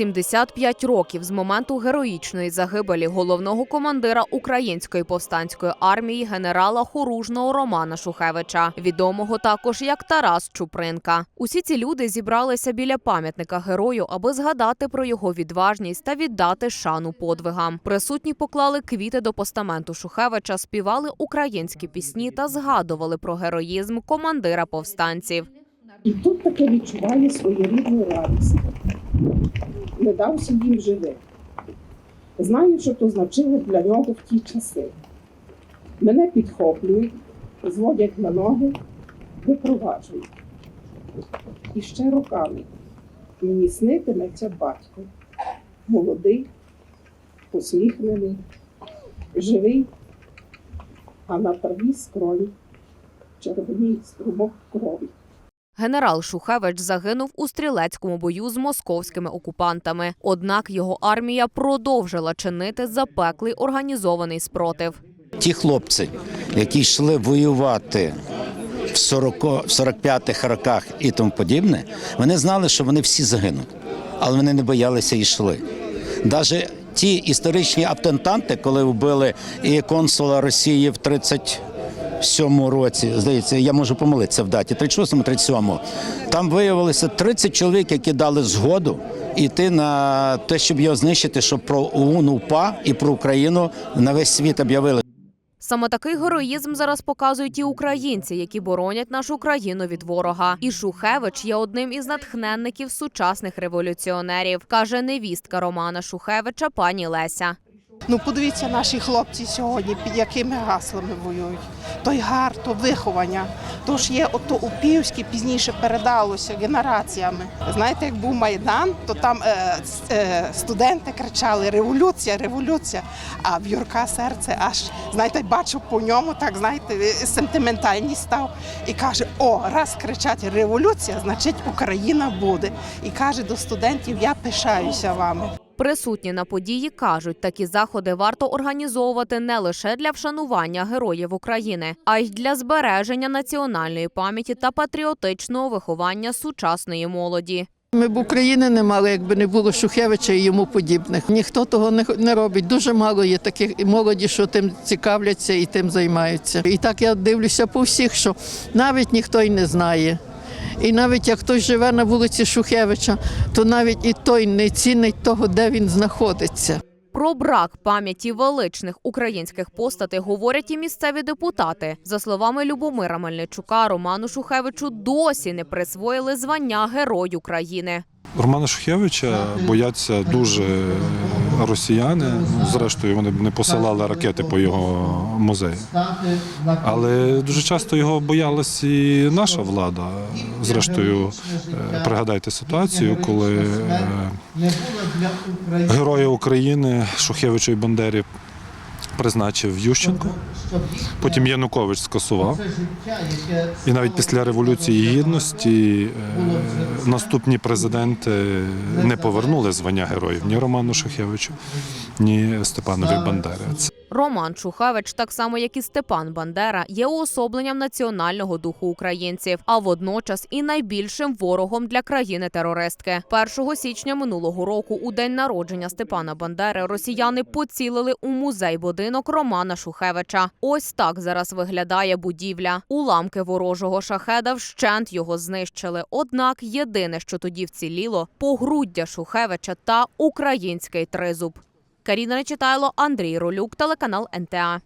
75 років з моменту героїчної загибелі головного командира української повстанської армії генерала хоружного Романа Шухевича, відомого також як Тарас Чупринка. Усі ці люди зібралися біля пам'ятника герою, аби згадати про його відважність та віддати шану подвигам. Присутні поклали квіти до постаменту Шухевича, співали українські пісні та згадували про героїзм командира повстанців. І тут таке відчуває своєрідну радість. Не дався їм живе. Знаю, що то значило для нього в ті часи. Мене підхоплюють, зводять на ноги, випроваджують. І ще роками мені снитиметься батько, молодий, посміхнений, живий, а на траві скроні червоній струмок крові. Генерал Шухевич загинув у стрілецькому бою з московськими окупантами. Однак його армія продовжила чинити запеклий організований спротив. Ті хлопці, які йшли воювати в 40, в 45-х роках і тому подібне, вони знали, що вони всі загинуть, але вони не боялися і йшли. Навіть ті історичні атентанти, коли вбили і консула Росії в 37-му році, здається, я можу помилитися в даті, 36-му, 37-му, там виявилося 30 чоловік, які дали згоду йти на те, щоб його знищити, щоб про ОУН УПА і про Україну на весь світ об'явили. Саме такий героїзм зараз показують і українці, які боронять нашу країну від ворога. І Шухевич є одним із натхненників сучасних революціонерів, каже невістка Романа Шухевича, пані Леся. Ну, подивіться, наші хлопці сьогодні під якими гаслами воюють. Той гар, то виховання. То ж є ото у Півській пізніше передалося генераціями. Знаєте, як був Майдан, то там е, е, студенти кричали Революція, революція. А в Юрка серце аж знаєте, бачу по ньому, так знаєте, е, сентиментальність став і каже: О, раз кричать революція, значить Україна буде. І каже до студентів: Я пишаюся вами. Присутні на події кажуть, такі заходи варто організовувати не лише для вшанування героїв України, а й для збереження національної пам'яті та патріотичного виховання сучасної молоді. Ми б України не мали, якби не було Шухевича і йому подібних. Ніхто того не, не робить. Дуже мало є таких молоді, що тим цікавляться і тим займаються. І так я дивлюся по всіх, що навіть ніхто й не знає. І навіть як хтось живе на вулиці Шухевича, то навіть і той не цінить того, де він знаходиться. Про брак пам'яті величних українських постатей говорять і місцеві депутати. За словами Любомира Мельничука, Роману Шухевичу досі не присвоїли звання Герой України. Романа Шухевича бояться дуже росіяни. Ну, Зрештою, вони б не посилали ракети по його музею. Але дуже часто його боялась і наша влада. Зрештою, е, пригадайте ситуацію, коли е, герої України Шухевичу і Бандері призначив Ющенко. Потім Янукович скасував. І навіть після Революції Гідності е, наступні президенти не повернули звання героїв ні Роману Шухевичу, ні Степанові Бандері. Роман Шухевич, так само як і Степан Бандера, є уособленням національного духу українців, а водночас і найбільшим ворогом для країни-терористки. 1 січня минулого року, у день народження Степана Бандери, росіяни поцілили у музей будинок Романа Шухевича. Ось так зараз виглядає будівля. Уламки ворожого шахеда вщент його знищили. Однак єдине, що тоді вціліло, погруддя Шухевича та український тризуб. Каріна Нечитайло, Андрій Ролюк, телеканал НТА.